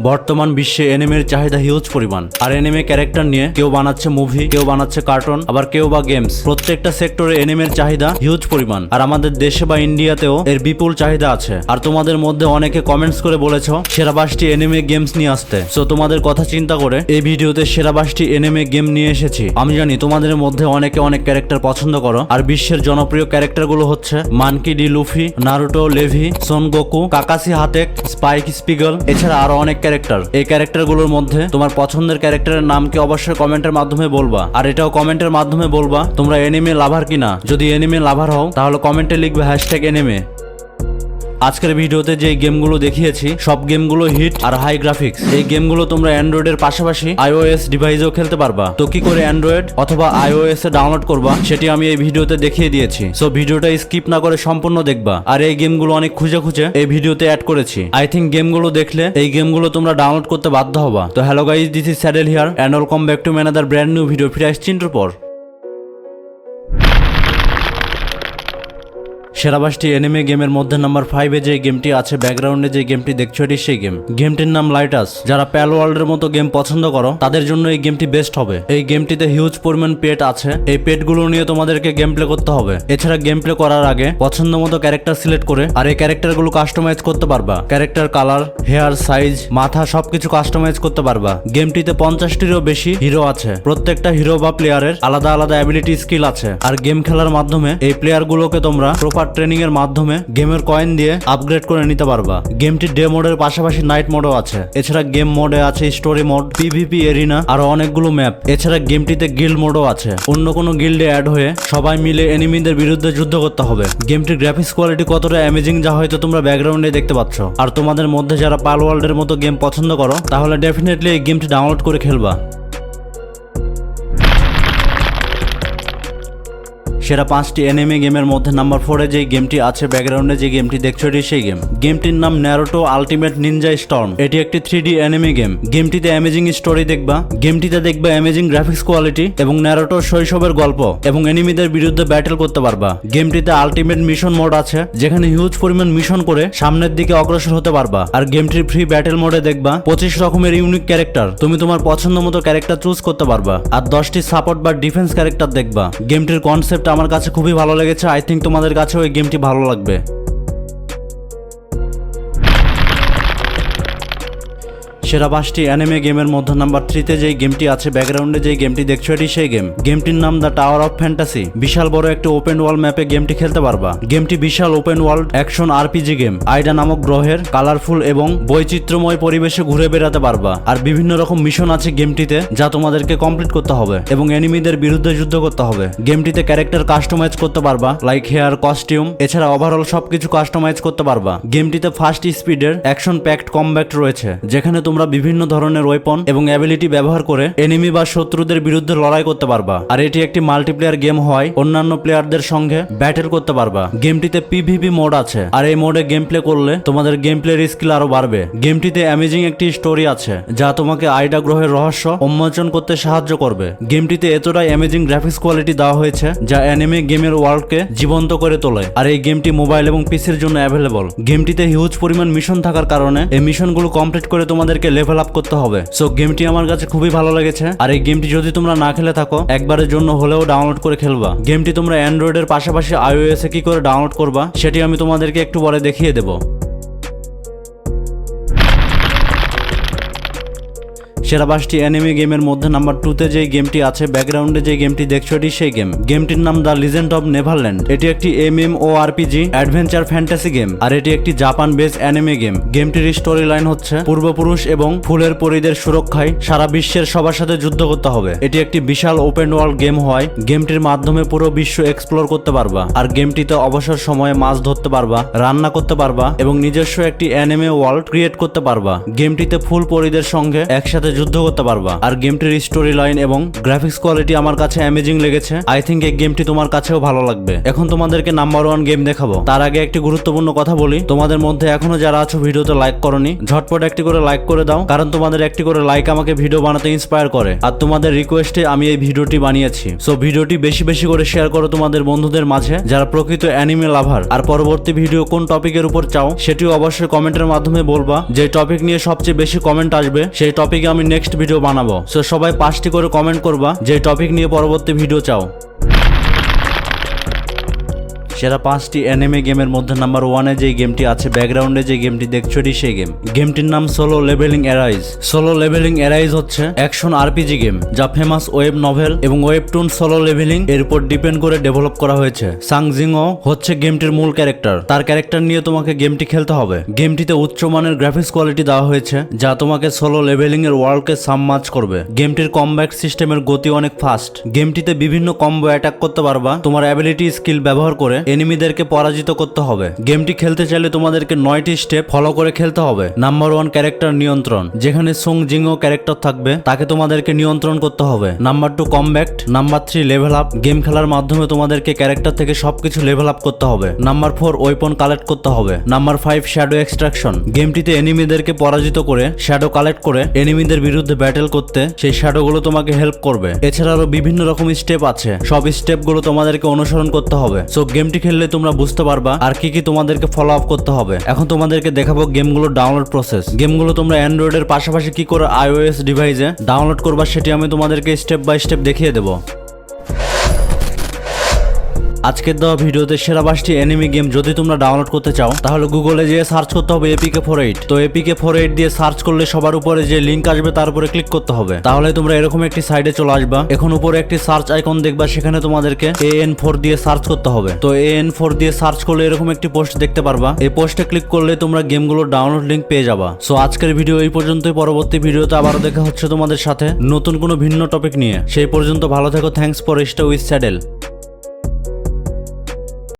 বর্তমান বিশ্বে এনিমের চাহিদা হিউজ পরিমাণ। আর এনিমে ক্যারেক্টার নিয়ে কেউ বানাচ্ছে মুভি কেউ বানাচ্ছে কার্টুন আবার কেউ বা গেমস প্রত্যেকটা সেক্টরে এনিমের চাহিদা হিউজ পরিমাণ। আর আমাদের দেশে বা ইন্ডিয়াতেও এর বিপুল চাহিদা আছে। আর তোমাদের মধ্যে অনেকে কমেন্টস করে বলেছ সেরা পাঁচটি এনিমে গেমস নিয়ে আসতে। সো তোমাদের কথা চিন্তা করে এই ভিডিওতে সেরা পাঁচটি এনিমে গেম নিয়ে এসেছি। আমি জানি তোমাদের মধ্যে অনেকে অনেক ক্যারেক্টার পছন্দ করো। আর বিশ্বের জনপ্রিয় ক্যারেক্টারগুলো হচ্ছে Monkey D, Luffy, Naruto, Levi Son Goku Kakashi Hatake, Spike Spiegel, এছাড়া আরও অনেক ক্যারেক্টার এই ক্যারেক্টারগুলোর মধ্যে তোমার পছন্দের ক্যারেক্টারের নামকে অবশ্যই কমেন্টের মাধ্যমে বলবা। আর এটাও কমেন্টের মাধ্যমে বলবা, তোমরা এনিমে লাভার কিনা। যদি এনিমে লাভার হও, তাহলে কমেন্টে লিখবে হ্যাশট্যাগ এনিমে আজকের ভিডিওতে যে গেমগুলো দেখিয়েছি, সব গেমগুলো হিট আর হাই গ্রাফিক্স এই গেমগুলো তোমরা অ্যান্ড্রয়েডের পাশাপাশি আইওএস ডিভাইসেও খেলতে পারবা। তো কি করে অ্যান্ড্রয়েড অথবা আইওএস এ ডাউনলোড করবা, সেটি আমি এই ভিডিওতে দেখিয়ে দিয়েছি। সো ভিডিওটা স্কিপ না করে সম্পূর্ণ দেখবা। আর এই গেমগুলো অনেক খুঁজে খুঁজে এই ভিডিওতে অ্যাড করেছি। আই থিঙ্ক গেমগুলো দেখলে এই গেমগুলো তোমরা ডাউনলোড করতে বাধ্য হবা। তো hello guys this is Saddle here and welcome back to another brand new video ফিরে আসছি চিন্টুর সেরাবাসটি এনিমে গেমের মধ্যে নাম্বার ফাইভে যে গেমটি আছে, ব্যাকগ্রাউন্ডে যে গেমটি দেখছ এটি সেই গেম। গেমটির নাম লাইটাস যারা প্যাল ওয়ার্ল্ডের মতো গেম পছন্দ করো, তাদের জন্য এই গেমটি বেস্ট হবে। এই গেমটিতে হিউজ পরিমাণ পেট আছে। এই পেটগুলো নিয়ে তোমাদেরকে গেম প্লে করতে হবে। এছাড়া গেম প্লে করার আগে পছন্দ মতো ক্যারেক্টার সিলেক্ট করে আর এই ক্যারেক্টারগুলো কাস্টমাইজ করতে পারবা। ক্যারেক্টার কালার হেয়ার সাইজ মাথা সবকিছু কাস্টমাইজ করতে পারবা। গেমটিতে পঞ্চাশটিরও বেশি হিরো আছে। প্রত্যেকটা হিরো বা প্লেয়ারের আলাদা আলাদা অ্যাবিলিটি স্কিল আছে। আর গেম খেলার মাধ্যমে এই প্লেয়ারগুলোকে তোমরা প্রপার ট্রেনিং এর মাধ্যমে গেমের কয়েন দিয়ে আপগ্রেড করে নিতে পারবা। গেমটি ডে মোডের পাশাপাশি নাইট মোডও আছে। এছাড়া গেম মোডে আছে স্টোরি মোড পিভিপি এরিনা আরও অনেকগুলো ম্যাপ এছাড়া গেমটিতে গিল্ড মোডও আছে। অন্য কোনো গিল্ডে অ্যাড হয়ে সবাই মিলে এনিমিদের বিরুদ্ধে যুদ্ধ করতে হবে। গেমটির গ্রাফিক্স কোয়ালিটি কতটা অ্যামেজিং যা হয়তো তোমরা ব্যাকগ্রাউন্ডে দেখতে পাচ্ছ। আর তোমাদের মধ্যে যারা পাল ওয়ার্ল্ডের মতো গেম পছন্দ করো, তাহলে ডেফিনেটলি এই গেমটি ডাউনলোড করে খেলবা। সেরা পাঁচটি এনিমে গেমের মধ্যে নাম্বার ফোরে যে গেমটি আছে ব্যাকগ্রাউন্ডে যে গেমটি দেখছ, এটি সেই গেম গেমটির নাম ন্যারোটো আলটিমেট নিনজা স্টর্ম এটি একটি থ্রি ডি এনিমে গেম গেমটিতে অ্যামেজিং স্টোরি দেখবা। গেমটিতে দেখবা অ্যামেজিং গ্রাফিক্স কোয়ালিটি এবং ন্যারোটোর শৈশবের গল্প এবং এনিমিদের বিরুদ্ধে ব্যাটেল করতে পারবা। গেমটিতে আলটিমেট মিশন মোড আছে, যেখানে হিউজ পরিমাণ মিশন করে সামনের দিকে অগ্রসর হতে পারবা। আর গেমটির ফ্রি ব্যাটেল মোডে দেখবা পঁচিশ রকমের ইউনিক ক্যারেক্টার তুমি তোমার পছন্দ মতো ক্যারেক্টার চুজ করতে পারবা। আর দশটি সাপোর্ট বা ডিফেন্স ক্যারেক্টার দেখবা। গেমটির কনসেপ্ট আমার কাছে খুবই ভালো লেগেছে। আই থিঙ্ক তোমাদের কাছেও এই গেমটি ভালো লাগবে। সেরা পাঁচটি অ্যানিমে গেমের মধ্যে নাম্বার থ্রিতে যেই গেমটি আছে ব্যাকগ্রাউন্ডে যেই গেমটি দেখছ এটি সেই গেম গেমটির নাম দ্য টাওয়ার অফ ফ্যান্টাসি বিশাল বড় একটা ওপেন ওয়ার্ল্ড ম্যাপে গেমটি খেলতে পারবা। গেমটি বিশাল open world action RPG game Aida নামক গ্রহের কালারফুল এবং বৈচিত্র্যময় পরিবেশে ঘুরে বেড়াতে পারবা। আর বিভিন্ন রকম মিশন আছে গেমটিতে যা তোমাদেরকে কমপ্লিট করতে হবে এবং এনিমিদের বিরুদ্ধে যুদ্ধ করতে হবে। গেমটিতে ক্যারেক্টার কাস্টমাইজ করতে পারবা লাইক হেয়ার কস্টিউম এছাড়া ওভারঅল সবকিছু কাস্টমাইজ করতে পারবা। গেমটিতে ফাস্ট স্পিডের অ্যাকশন প্যাক্ট কমব্যাক্ট রয়েছে, যেখানে তোমরা বিভিন্ন ধরনের ওয়েপন এবং অ্যাবিলিটি ব্যবহার করে এনিমি বা শত্রুদের বিরুদ্ধে লড়াই করতে পারবা। আর এটি একটি মাল্টিপ্লেয়ার গেম হয় অন্যান্য প্লেয়ারদের সঙ্গে ব্যাটেল করতে পারবা। গেমটিতে পিভিপি মোড আছে। আর এই মোডে গেম প্লে করলে তোমাদের গেম প্লের স্কিল আরও বাড়বে। গেমটিতে অ্যামেজিং একটি স্টোরি আছে, যা তোমাকে আইডা গ্রহের রহস্য উন্মোচন করতে সাহায্য করবে। গেমটিতে এতটাই অ্যামেজিং গ্রাফিক্স কোয়ালিটি দেওয়া হয়েছে, যা অ্যানিমে গেমের ওয়ার্ল্ডকে জীবন্ত করে তোলে। আর এই গেমটি মোবাইল এবং পিসির জন্য অ্যাভেলেবল গেমটিতে হিউজ পরিমাণ মিশন থাকার কারণে এই মিশনগুলো কমপ্লিট করে তোমাদেরকে লেভেল আপ করতে হবে। সো গেমটি আমার কাছে খুবই ভালো লেগেছে। আর এই গেমটি যদি তোমরা না খেলে থাকো, একবারের জন্য হলেও ডাউনলোড করে খেলবা। গেমটি তোমরা অ্যান্ড্রয়েডের পাশাপাশি আইওএস এ কি করে ডাউনলোড করবা, সেটি আমি তোমাদেরকে একটু পরে দেখিয়ে দেবো। সেরা পাঁচটি অ্যানিমে গেমের মধ্যে নাম্বার টুতে যে গেমটি আছে ব্যাকগ্রাউন্ডে যে গেমটি দেখছ এটি সেই গেম গেমটির নাম দ্য লিজেন্ড অফ নেভারল্যান্ড এটি একটি M M O RPG adventure fantasy game আর এটি একটি জাপান বেস অ্যানিমে গেম গেমটির স্টোরি লাইন হচ্ছে, পূর্বপুরুষ এবং ফুলের পরিদের সুরক্ষায় সারা বিশ্বের সবার সাথে যুদ্ধ করতে হবে। এটি একটি বিশাল ওপেন ওয়ার্ল্ড গেম হয় গেমটির মাধ্যমে পুরো বিশ্ব এক্সপ্লোর করতে পারবা, আর গেমটিতে অবসর সময়ে মাছ ধরতে পারবা, রান্না করতে পারবা এবং নিজস্ব একটি অ্যানিমে ওয়ার্ল্ড ক্রিয়েট করতে পারবা। গেমটিতে ফুল পরিদের সঙ্গে একসাথে যুদ্ধ করতে পারবা। আর গেমটির স্টোরি লাইন এবং গ্রাফিক্স কোয়ালিটি আমার কাছে অ্যামেজিং লেগেছে। আই থিঙ্ক এই গেমটি তোমার কাছেও ভালো লাগবে। এখন তোমাদেরকে নাম্বার ওয়ান গেম দেখাবো। তার আগে একটি গুরুত্বপূর্ণ কথা বলি। তোমাদের মধ্যে এখনও যারা আছো ভিডিওতে লাইক করনি, ঝটপট একটি করে লাইক করে দাও। কারণ তোমাদের একটি করে লাইক আমাকে ভিডিও বানাতে ইন্সপায়ার করে। আর তোমাদের রিকোয়েস্টে আমি এই ভিডিওটি বানিয়েছি। সো ভিডিওটি বেশি বেশি করে শেয়ার করো তোমাদের বন্ধুদের মাঝে, যারা প্রকৃত অ্যানিমে লাভার আর পরবর্তী ভিডিও কোন টপিকের উপর চাও, সেটিও অবশ্যই কমেন্টের মাধ্যমে বলবা। যে টপিক নিয়ে সবচেয়ে বেশি কমেন্ট আসবে, সেই টপিকে আমি নেক্সট ভিডিও বানাবো। সো সবাই পাঁচটি করে কমেন্ট করবা, যে টপিক নিয়ে পরবর্তী ভিডিও চাও। সেরা পাঁচটি এনএমএ গেমের মধ্যে নাম্বার ওয়ানে যে গেমটি আছে ব্যাকগ্রাউন্ডে যে গেমটি দেখছ এটি সেই গেম গেমটির নাম Solo Leveling Arise solo levelling arise হচ্ছে অ্যাকশন আরপিজি গেম যা ফেমাস ওয়েব নভেল এবং ওয়েবটুন সোলো লেভেলিং এর উপর ডিপেন্ড করে ডেভেলপ করা হয়েছে। সাংজিংও হচ্ছে গেমটির মূল ক্যারেক্টার তার ক্যারেক্টার নিয়ে তোমাকে গেমটি খেলতে হবে। গেমটিতে উচ্চমানের গ্রাফিক্স কোয়ালিটি দেওয়া হয়েছে, যা তোমাকে সোলো লেভেলিং এর ওয়ার্ল্ডকে সামমাচ করবে। গেমটির কমব্যাট সিস্টেমের গতি অনেক ফাস্ট গেমটিতে বিভিন্ন কম্বো অ্যাটাক করতে পারবা, তোমার অ্যাবিলিটি স্কিল ব্যবহার করে এনিমিদেরকে পরাজিত করতে হবে। গেমটি খেলতে চাইলে তোমাদেরকে নয়টি স্টেপ ফলো করে খেলতে হবে। নাম্বার ওয়ান ক্যারেক্টার নিয়ন্ত্রণ। যেখানে সুং জিংও ক্যারেক্টার থাকবে, তাকে তোমাদেরকে নিয়ন্ত্রণ করতে হবে। Number two combat number three level up game খেলার মাধ্যমে তোমাদেরকে ক্যারেক্টার থেকে সবকিছু লেভেল আপ করতে হবে। নাম্বার ফোর ওয়েপন কালেক্ট করতে হবে। নাম্বার ফাইভ শ্যাডো এক্সট্রাকশন গেমটিতে এনিমিদেরকে পরাজিত করে শ্যাডো কালেক্ট করে, এনিমিদের বিরুদ্ধে ব্যাটেল করতে সেই শ্যাডো গুলো তোমাকে হেল্প করবে। এছাড়া আরও বিভিন্ন রকম স্টেপ আছে। সব স্টেপগুলো তোমাদেরকে অনুসরণ করতে হবে। সো গেমটি খেললে তোমরা বুঝতে পারবা আর কি কি তোমাদেরকে ফলো আপ করতে হবে। এখন তোমাদেরকে দেখাবো গেমগুলো ডাউনলোড প্রসেস গেমগুলো তোমরা অ্যান্ড্রয়েডের পাশাপাশি কি করে আইওএস ডিভাইসে ডাউনলোড করবা সেটি আমি তোমাদেরকে স্টেপ বাই স্টেপ দেখিয়ে দেবো। আজকের দেওয়া ভিডিওতে সেরা পাঁচটি এনিমি গেম যদি তোমরা ডাউনলোড করতে চাও, তাহলে গুগলে যেয়ে সার্চ করতে হবে এপিকে ফোর এইট তো এপিকে ফোর এইট দিয়ে সার্চ করলে সবার উপরে যে লিঙ্ক আসবে, তার উপরে ক্লিক করতে হবে। তাহলে তোমরা এরকম একটি সাইডে চলে আসবা। এখন উপরে একটি সার্চ আইকন দেখবা, সেখানে তোমাদেরকে এ এন ফোর দিয়ে সার্চ করতে হবে। তো এ এন ফোর দিয়ে সার্চ করলে এরকম একটি পোস্ট দেখতে পারবা। এই পোস্টে ক্লিক করলে তোমরা গেমগুলোর ডাউনলোড লিঙ্ক পেয়ে যাবা। সো আজকের ভিডিও এই পর্যন্তই। পরবর্তী ভিডিওতে আবারও দেখা হচ্ছে তোমাদের সাথে নতুন কোনো ভিন্ন টপিক নিয়ে। সেই পর্যন্ত ভালো থেকো। Thanks for stay with Saddle